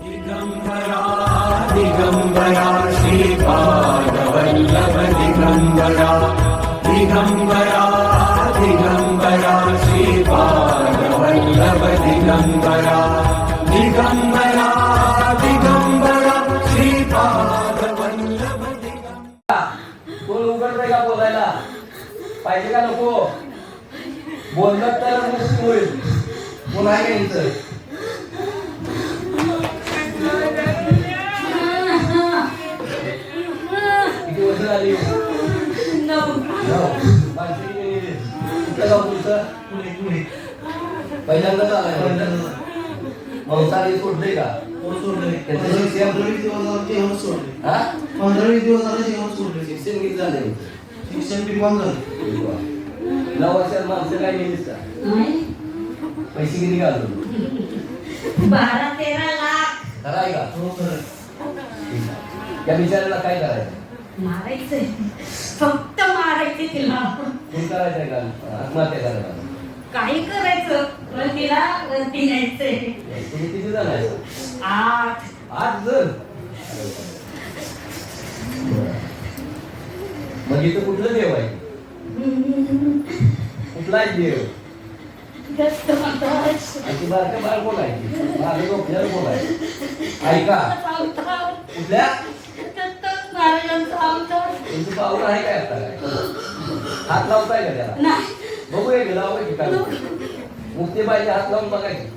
दिगम्बरा दिगम्बरा श्रीपादवल्लभ दिगम्बरा दिगम्बरा दिगम्बरा श्रीपादवल्लभ दिगम्बरा दिगम्बरा दिगम्बरा श्रीपादवल्लभ दिगम्बरा कोण उघडतंय का बोलायला पाहिजे का नको बोललं तर मुश्किल होईल पुन्हा घ्यायचं झाली किती पहिल्यांदाच आलाय. मांसाहारी सोडले का? त्याचं शिक्षण? हा? शिक्षण किती झाले नऊ वर्षात माणसं काय गेलीस का? पैसे किती घालून? बारा तेरा लाख. खरं आहे का त्या बिचाऱ्याला काय करायचं? मारायचंय. फक्त मारायचे तिला. करायचंय का आत्महत्या करायला. काही करायचं. पण तिला वरती न्यायचंय तुम्ही किती जण आहे आठ. आठ जण? मग इथं कुठलं देव आहे? कुठला आहे देव? दत्त महाराज आणि ती बारका बाळ कोण आहे? कोण ऐका. कुठल्या? महाराजांचा अवतार तुमचं पाऊल आहे काय आता? काय हात लावताय का त्याला? नाही. बघूया की लावा की काय मुक्ती पाहिजे हात लावून बघा की.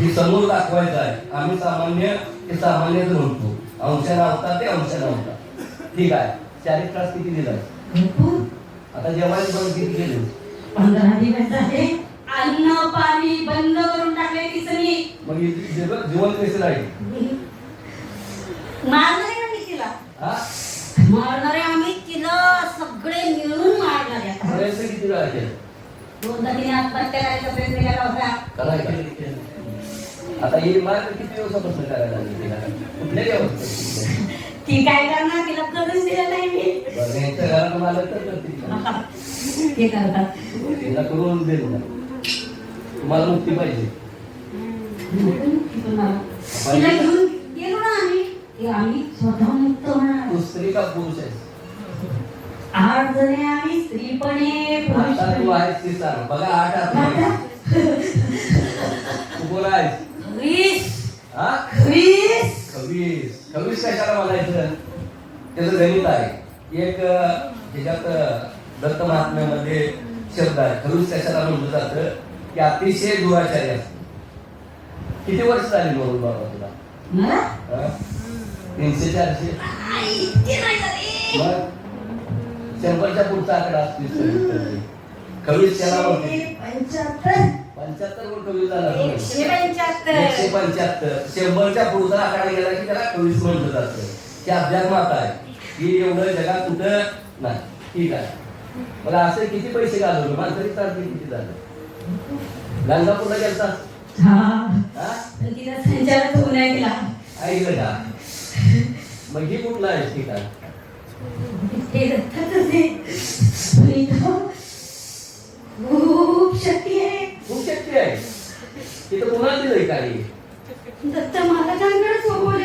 ही समोर दाखवायचं आहे. आम्ही सामान्य ते सामान्यच म्हणतो अंश नव्हता ते अंश नव्हता ठीक आहे. चाळीस तास किती भरपूर. आता जेवायला बंद किती केले? पंधरा दिवस झाले. अन्न पाणी बंद करून टाकले तिसरी मग हे जीवन जीवन कसं राहील? मारणारे का मी तिला मारणारे आम्ही तिला सगळे मिळून मारणारे. प्रयत्न किती वेळा केला? दोनदा तिने आत्महत्या करायचा प्रयत्न केला होता. कराय का आता ही मार्ग किती दिवसापासून करायला लागली तिला? कुठल्या व्यवस्था ती काय करणार? तिला करूच दिलं नाही मी. यांच्या घरात मालक तर करतील. का? ते करतात. तिला करून देईल ना. तुम्हाला मुक्ती पाहिजे. तिला घेऊन गेलो ना आम्ही ते आम्ही स्वतः मुक्त होणार. तू स्त्री का पुरुष आहे आठ जणे आम्ही स्त्री पण आहे पुरुष आता पण तू आहे. आहेस ती सांग बघा आठ आत? तू कोण आहेस? वीस. हा? वीस. खवीस खवीस कशाला म्हणायचं? त्याचं गणित आहे. एक अं, ह्याच्यात अं, दत्त महात्म्यामध्ये शब्द आहे. खवीस कशाला म्हटलं जातं? की अतिशय दुराचारी असतो. किती वर्ष झाली म्हणून बाबा तुला? मला? तीनशे चारशे. मग शंभरच्या पुढचा आकडा असतो खवीस त्याला पंच्याहत्तर. वर कवी झाला. एकशे पंच्याहत्तर. शंभरच्या पुढचा आकडा गेला की त्याला कवीस म्हटलं जातं ते अध्यात्मात आहे. की एवढं जगात कुठं नाही. ठीक आहे. मला असं किती पैसे घालवले? माणसाची चालते किती झालं. गाणगापूरला गेलता? ऐकलं का मग ही कुठला आहे खूप शक्ती आहे. खूप शक्ती आहे. तिथं कुणाला दिलंय काही दत्त महाराजांकडे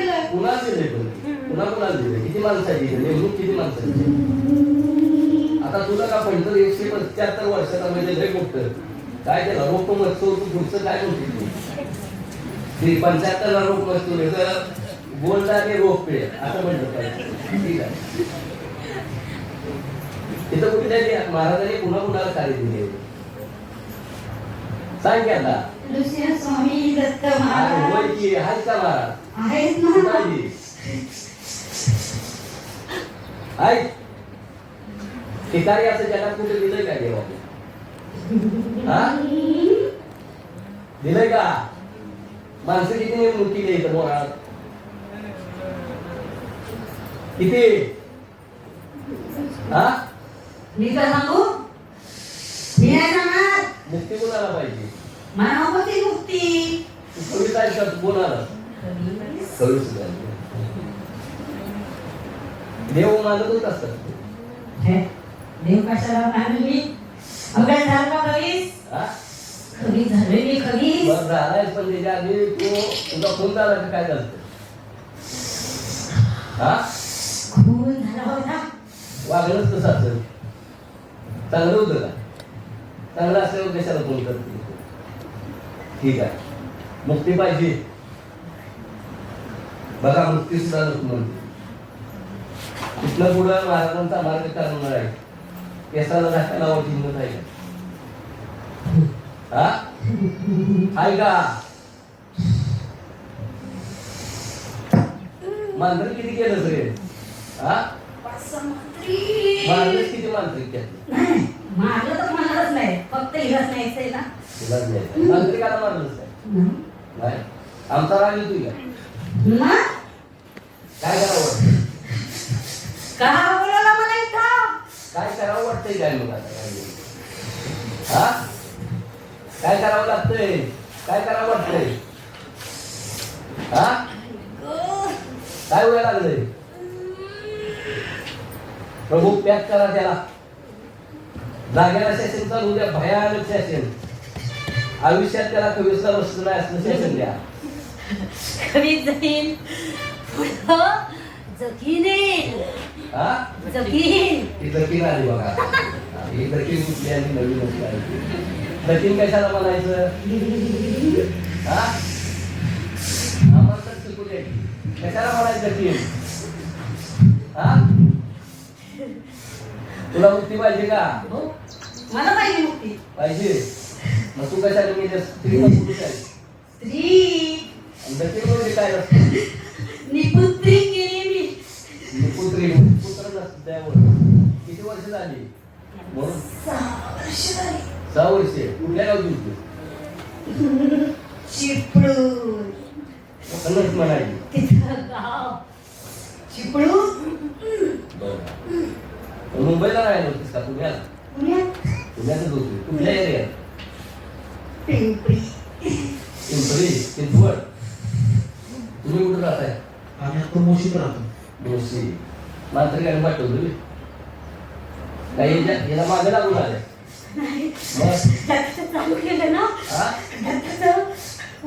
आहे. कुणाला दिलंय पण कुणा कुणाला दिलंय किती माणसाची नेमणूक किती माणसाची आता तुला का पहिलं एकशे पंच्याहत्तर वर्षाचा म्हणजे लय मोठं. काय त्याला रोप मस्तू तू पुढचं काय म्हणते तू? ते पंच्याहत्तरला रोप मस्तू आणि रोप पे. असं म्हणलं पाहिजे ठीक आहे. तिथं कुठे महाराजांनी पुन्हा कुणाला कार्य दिले. सांग की आता. नृसिंह स्वामी दत्त महाराज. होय की महाराज? ना? असं जगात कुठे दिलंय का देवा? हा? दिलंय का? माणसं किती नेमणूक केली इथं मोरात. किती? हा? मी काय सांगू? मी नाही सांगणार. मुक्ती कोणाला पाहिजे? मला नको ती मुक्ती. तू कविता ऐकत कोणाला कवी सुद्धा देव मानतच असतात हे, देव कशाला मानली? अभ्यास झाला का कवीस? हा? खरी झाले मी खरी बरं झालाय पण त्याच्या आधी तो तुझा फोन झाला काय झालं? हा? वागलंच कसं असेल चांगलं होतं का? चांगलं असल्यावर कशाला फोन करते? ठीक आहे. मुक्ती पाहिजे. बघा मुक्ती सुद्धा म्हणते तिथनं पुढं महाराजांचा मार्ग करणार आहे. केसाला धक्का लावायची हिंमत आहे. का हा? आहे का? मांजर किती केलं सगळे? हा? किती मारलं तर मारलंच नाही. फक्त हिलाच न्यायचंय ना. तुला द्यायचं. मांजरिकाला मारलंच नाही. मग? नाही. आमचा राग का? मग? काय करावं वाटतं का बोलायला मला इथं? काय करावं वाटतंय काय मग आता? काय नाही. हा? काय करावं लागतंय? काय करावं वाटतंय? हा? काय वेळ लागलंय? प्रभू पॅक करा त्याला. जागेला सेशन चालू द्या भयानक सेशन आयुष्यात त्याला कविता वस्तू नाही असलं सेशन द्या पुढं हा ही दखीन आली बघा. हा, दखीन कुठली आली नवीन कशाला म्हणायचं? हा आम्हाला कशाला म्हणायचं हा तुला मुक्ती पाहिजे का? हो. मला पाहिजे मुक्ती. पाहिजे. मग तू कशाला गेली स्त्री का पुरुष आहे? स्त्री. म्हणजे काय निपुत्री केली मी. मी पुत्री पुत्र नसतं त्यामुळे किती वर्ष झाली? म्हणून. सहा वर्ष झाली. सहा वर्षे. कुठल्या गावची होती? गाव. चिपळूण? बरं. मुंबईला राहिलो होतीस का? पुण्याला? पुण्यात. पुण्यातच होती. कुठल्या एरियात? पिंपरी. तुम्ही कुठं राहताय? आम्ही आता मोशीत राहतो. मुळशी. मांत्रिकाने पाठवलं तुम्ही काही याच्या- याला मागे लागून आले नाही. चालू केलं ना? हा? दत्ताचं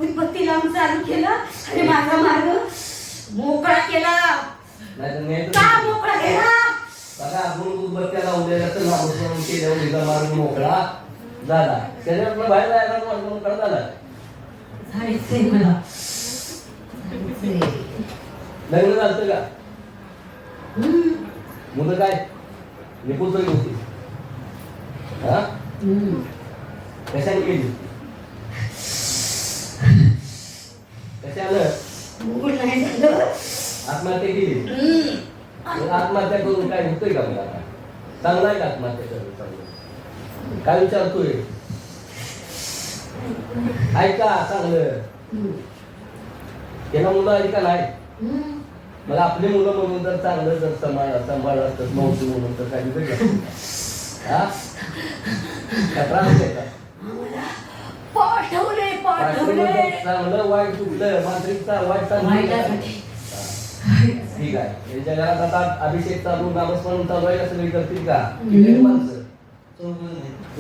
उत्पत्ती लावून चालू केलं आणि माझा मार्ग मोकळा केला. नाही तर का मोकळा केला? बघा आपण उदबत्त्या लावलेल्या तर नामस्मरण केल्यावर हिचा मार्ग मोकळा झाला. त्याच्यातनं बाहेर जायला मार्ग मोकळा झाला. जायचंय मला. जायचंय. लग्न झालं का. मुलं काय? निपुत्र होती हा. कशाने केली कशानं? आत्महत्या केली. आत्महत्या करून काय होतंय का मला चांगला आहे का आत्महत्या करून चांगलं काय विचारतोय ऐका चांगलं. त्याला मुलं आहे का नाही. मग आपली मुलं म्हणून जर चांगलं जर सांभाळ सांभाळ असतात मावशी म्हणून तर काही असतं का? हा का त्रास का पाठवले पाठवलं तर पाठवले चांगलं वाईट कुठलं मांत्रिकचा वाईट चांगलं. ठीक आहे. याच्या घरात आता अभिषेक चालू नामस्मरण चालू आहे का सगळी? करतील का? किती माणसं?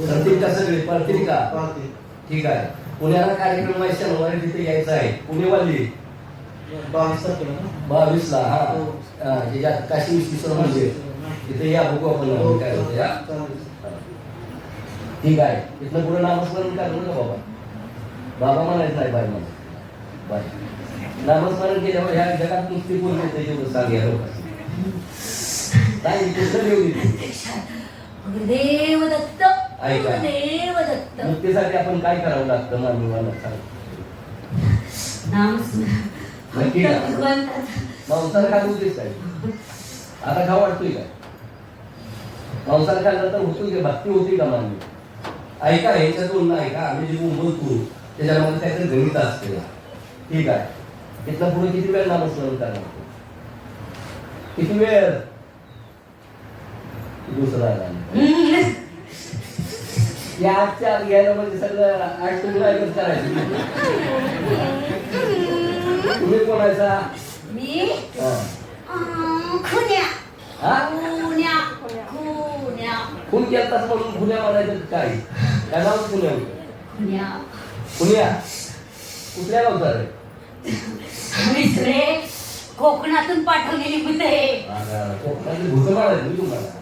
करतील का सगळे? पळतील का. ठीक आहे. पुण्याला कार्यक्रम आहे शनिवारी तिथे यायचं आहे. पुणेवाली? बावीस ला हा. हो. हा, ह्याच्यात काशी विश्वेश्वर मंदिर. तिथे या बघू आपण हो, काय होतं या. चालेल. ठीक आहे. इथनं पुढे नामस्मरण करू नका बाबा? बाबा म्हणायचं नाही बाय मला बाय. नामस्मरण केल्यावर ह्या जगात नुसती पूर्ण येते गुरुदेव दत्त ऐका. गुरुदेव दत्त मुक्तीसाठी आपण काय करावं लागतं मानवाला सांग नक्की का? काय? आता खाऊ वाटतोय काय मांसाहार खाल्ला तर होतोय का? भक्ती होती का मानवी ऐका ह्याच्यातून ना ऐका. आम्ही जे बोलतो त्याच्यामध्ये त्याचं गणित असते. ठीक आहे. इथलं पुढे किती वेळ नामस्मरण करणार किती वेळ? दुसरा. या आजच्या घ्यायला म्हणजे सगळं आठ तुम्ही ऐकत करायचं तुम्ही मी? खुन्या हा? खुन्या खुन्या खून केलतास म्हणून खुल्या म्हणायचं काय काय नाव पुण्या पुण्या कुठल्या गावचा रे? सगळे कोकणातून पाठवलेली मुलं आहे आता कोकणातली भूत मारायची तुम्हाला?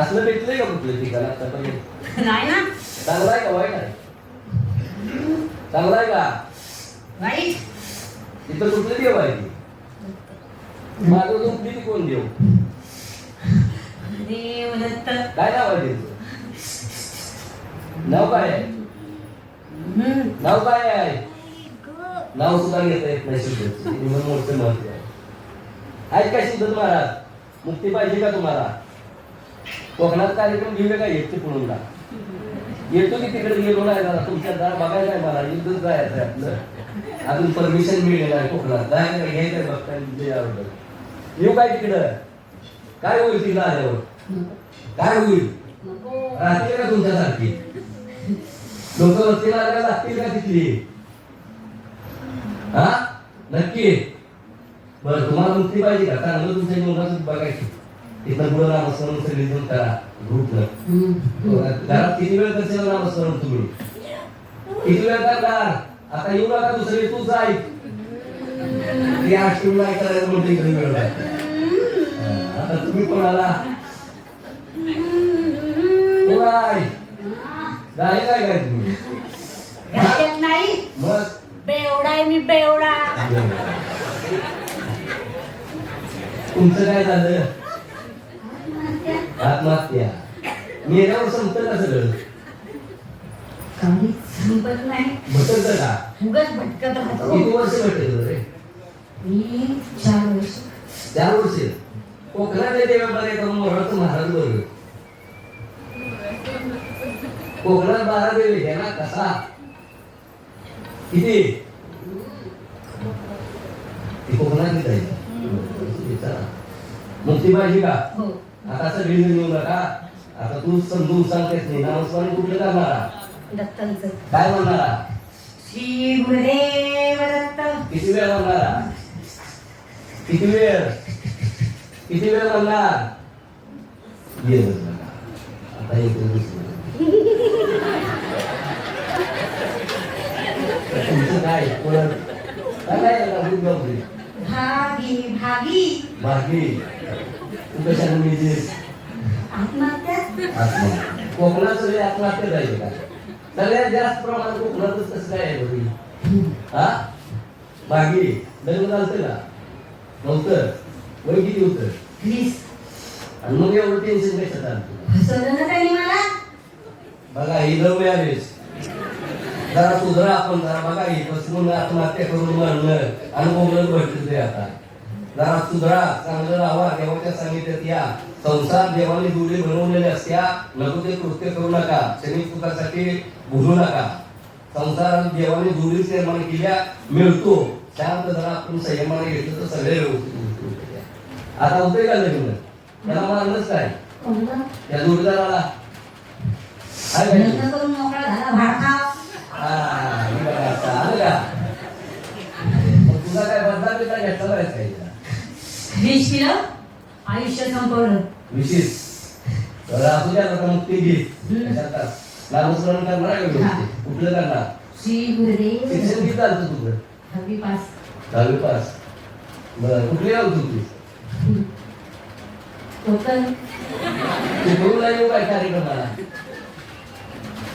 असलं भेटलंय का कुठलं ठिकाण आतापर्यंत? नाही ना. चांगला आहे का वाईट आहे? चांगला आहे का? वाईट तिथं कुठलं देव आहे? ती माझं झोपली ती कोण देव? देव दत्त काय नाव आहे त्यांचं? नाव काय आहे. नाव काय आहे नाव सुद्धा घेता येत नाही शुद्ध मोठं महत्त्व आहे आहेत का शुद्ध महाराज मुक्ती पाहिजे का तुम्हाला कोकणात कार्यक्रम घेऊया का येते पुढूनला येतो की तिकडे गेलो नाही जरा तुमच्या दार बघायचं आहे मला युद्धच जायचं आपलं अजून परमिशन मिळेल आहे कोकणात जायचं आहे, घ्यायचं बघता येऊ काय तिकडं काय होईल तिकडं आल्यावर काय होईल नको राहतील का तुमच्यासारखी लोक वस्तीला आल्याला लागतील का तिथली हा नक्की बरं तुम्हाला मुक्ती पाहिजे का चांगलं तुमच्या जीवनात बघायची तिथं पुढं नामस्मरण सगळी जण करा ग्रुपनं हम्म. घरात किती वेळ करशील नामस्मरण तुम्ही किती वेळ करणार आता येऊ नका दुसरी तूच आहे ती अष्टमी नाही करायचं म्हणते इकडे वेळ आहे. हा, आता तुम्ही कोणाला कोण आहे गाय काय काय तुम्ही नाही? मग? बेवडा आहे मी बेवडा. तुमचं काय झालं? आत्महत्या. मेल्यावर संपतं का सगळं? काही संपत नाही. भटकतं का? उगाच भटकत राहतो. किती वर्ष भटकलं रे? मी चार वर्ष. चार वर्ष? कोकणातल्या देवामध्ये येतो मोहराचं महाराज बरोबर. कोकणात बारा देव येते ना कसा? किती? ती आहे. विचारा. मुक्ती पाहिजे का? हो. आता सगळी जण येऊ नका. आता तू समजून सांगतेस नाही. नामस्मरण कुठलं करणारा? दत्तांचं. काय म्हणणारा? श्री गुरुदेव दत्त. किती वेळ म्हणणारा? किती वेळ? किती वेळ म्हणणार. आता एक दिवस तुमचं काय. भागी. भागी. तू मिळतेस आत्महत्या? आत्महत्या. कोकणात सगळे आत्महत्या जायचे का? सगळ्यात जास्त प्रमाणात कोकणातच कसं काय आहे बघी? हा? बाकी लग्न झालं का? नव्हतं. वय किती होतं? प्लीज आणि मग एवढं टेन्शन कशात आलं मला? बघा ही लव मॅरेज जरा सुधरा आपण जरा बघा ही बसून आत्महत्या करून मरणं. आणि बोलत भेटते आता. जरा सुधरा चांगलं राहा देवाच्या सांगितल्यात या. संसार देवाने दुरी बनवलेल्या असत्या. नको ते कृत्य करू नका. शनी सुखासाठी भुलू नका. संसार देवाने दुरीच निर्माण केल्या मिळतो. शांत जरा आपण संयमाने घेतलं तर सगळे व्यवस्थित. आता होतंय का लग्न? त्याला मारणच काय? कोणतं? या जोडीदाराला. मोकळा झाला तुझा काय बदला बिदला घेतला बरं काय वीस किलो आयुष्य संपवलं. विशेष असू द्या आता घे? नामस्मरण करणार हा. कुठलं करणार? श्री गुरुदेव. शिक्षण दत्त. किती झालं तुझं? दहावी पास. दहावी पास. बरं कुठली गाव तुझी येऊ काय कार्यक्रमाला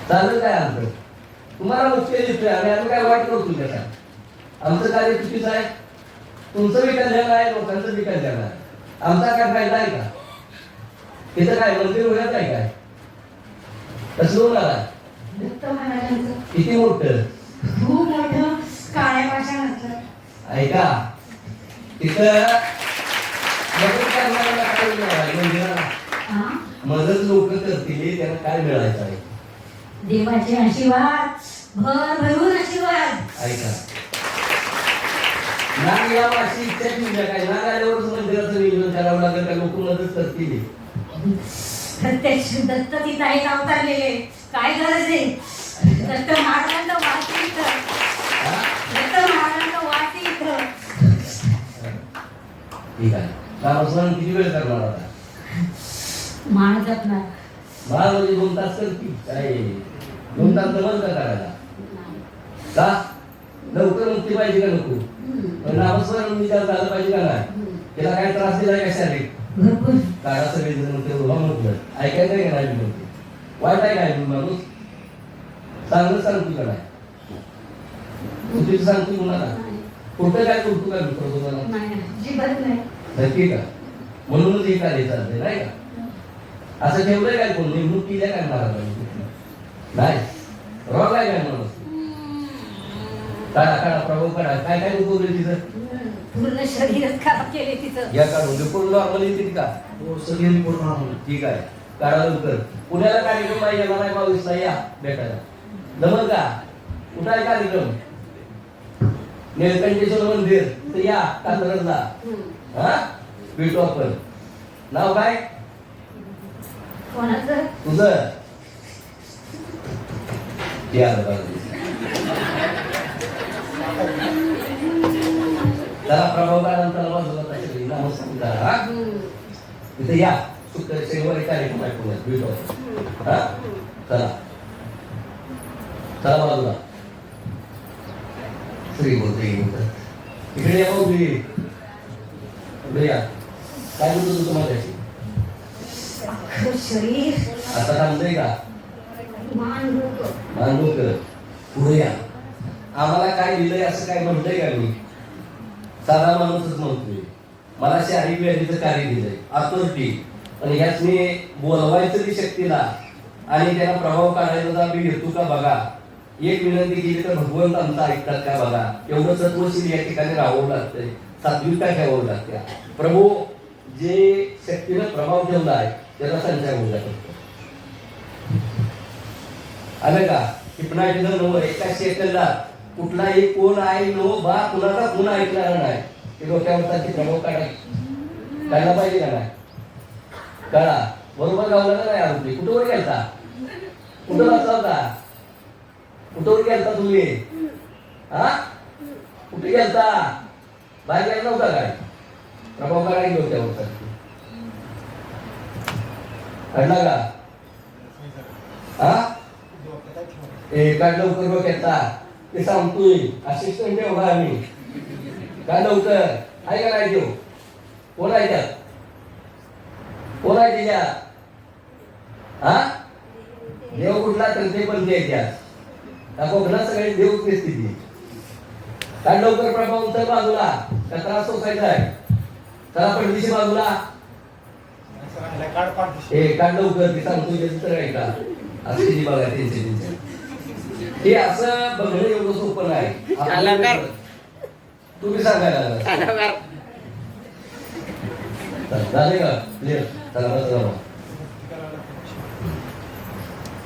चालेल काय आमचं? तुम्हाला मुक्ती देतोय आम्ही आम्ही काय वाईट करतो त्याचा? आमचं कार्य चुकीचं आहे. तुमचं बी कल्याण आहे लोकांचं बी कल्याण आहे. आमचा काय फायदा आहे का? तिथं काय मंदिर होण्यात आहे काय? कसं होणार आहे दत्त महाराजांचं. किती मोठं? खूप मोठं काळ्या ऐका तिथं मदत करणाऱ्याला काय मिळालं? मंदिराला? मदत लोक करतील त्यांना काय मिळायचं आहे? देवाचे आशीर्वाद भर भरून आशीर्वाद. ऐका. नाग या माशी इच्छा ठेवल्या काय? नाग आल्यावरच मंदिराचं नियोजन करावं लागेल का? लोक मदत करतील. प्रत्यक्ष दत्त तिथं आहेत अवतारलेले. काय गरज आहे? दत्त महाराजांचं वासी इथं? दत्त महाराजांचं वासी इथं. ठीक आहे. नामस्मरण किती वेळ करणार आता? जपणार बारा म्हणजे दोन तास कर की काय? दोन तास जमल का करायला. का? लवकर मुक्ती पाहिजे का नको? पण नामस्मरण विचार झालं पाहिजे का नाही? त्याला काय त्रास दिला का शारीरिक? काढा सगळे जण ते उभा ऐकायचं आहे का नाही म्हणते वाईट आहे काय माणूस? चांगलं सांगतो का नाही? चुकीचं सांगतो कुणाला? कुठं काय करतो काय मित्र तुम्हाला नक्की का? म्हणूनच हे कार्य चालते नाही का? असं ठेवलंय काय कोण? नेमणूक केल्या काय महाराजांनी? नाही. रॉंग आहे काय माणूस? काढा काढा प्रभाव काढा काय काय उगवलं तिथं? पूर्ण शरीरच खराब केले तिचं या काढून ते पूर्ण नॉर्मल येते का? हो सगळे रिपोर्ट आम्हाला ठीक आहे. काढा लवकर. पुण्याला कार्यक्रम पाहिजे मला नाही बावीसला या भेटायला. जमल का? कुठं आहे कार्यक्रम? निळकंठेश्वर मंदिर. तर या कात्रजला. हा? भेटू आपण. नाव काय? कोणाचं? तुझं? या जरा प्रभाव काढायला बाजूला पाहिजे नमस्कार हा इथे या शुक्र शनिवारी कार्यक्रम आहे पुण्यात भेटू आपण. हा चला चला बाजूला श्री बोलते इकडे या भाऊ तुम्ही. इकडे या काय बोलतो तू तुम्हाला अख्खं शरीर आता थांबतोय का मान डोकं मानूकर पुढ्या आम्हाला काय दिलंय असं काय म्हणतंय का मी? साधा माणूसच म्हणतोय. मला शारीरिक व्याधीचं कार्य दिलंय? अथॉरिटी आणि ह्याच मी बोलवायचं ती शक्तीला आणि त्याला प्रभाव काढायचा मी घेतो का बघा? एक विनंती केली तर भगवंत आमचा ऐकतात का बघा? एवढं सत्वशील या ठिकाणी राहावं लागतंय. सात्विकता ठेवावं लागते प्रभू जे शक्तीनं प्रभाव ठेवला आहे त्याचा संचार होऊ शकतो आलं का? हिपनाटिझम नव एका सेकंदात कुठलाही कोण आहे नो बा कुणाचा गुण ऐकणार नाही. ते डोक्यावरचा ते प्रभाव काढा काढला पाहिजे का नाही? कळा. बरोबर गावला का नाही आरोपी? कुठंवर गेलता? कुठं बसला होता? कुठंवर गेलता तुम्ही? हा? कुठे गेलता? बाहेर गेला नव्हता काय? प्रभाव काढा की डोक्यावरचा काढला का? हा? काय लवकर डोक्याचा ते सांगतोय असिस्टंट एवढा आम्ही काय लवकर आहे का नाही देऊ कोण आहे त्यात कोण आहे त्याच्यात हा देव कुठला तर ते पण ते त्यात त्या कोकणात सगळे देव स्थिती काय लवकर प्रभाव उतर बाजूला का त्रास सोसायचा आहे चला पडदिशी बाजूला ए काढ लवकर ते सांगतो तर आहे का असं बघा त्यांचे त्यांचे हे असं बघणं एवढं सोपं नाही. कलाकार. तुम्ही सांगायला लागला. कलाकार. झाले का? क्लिअर चला बस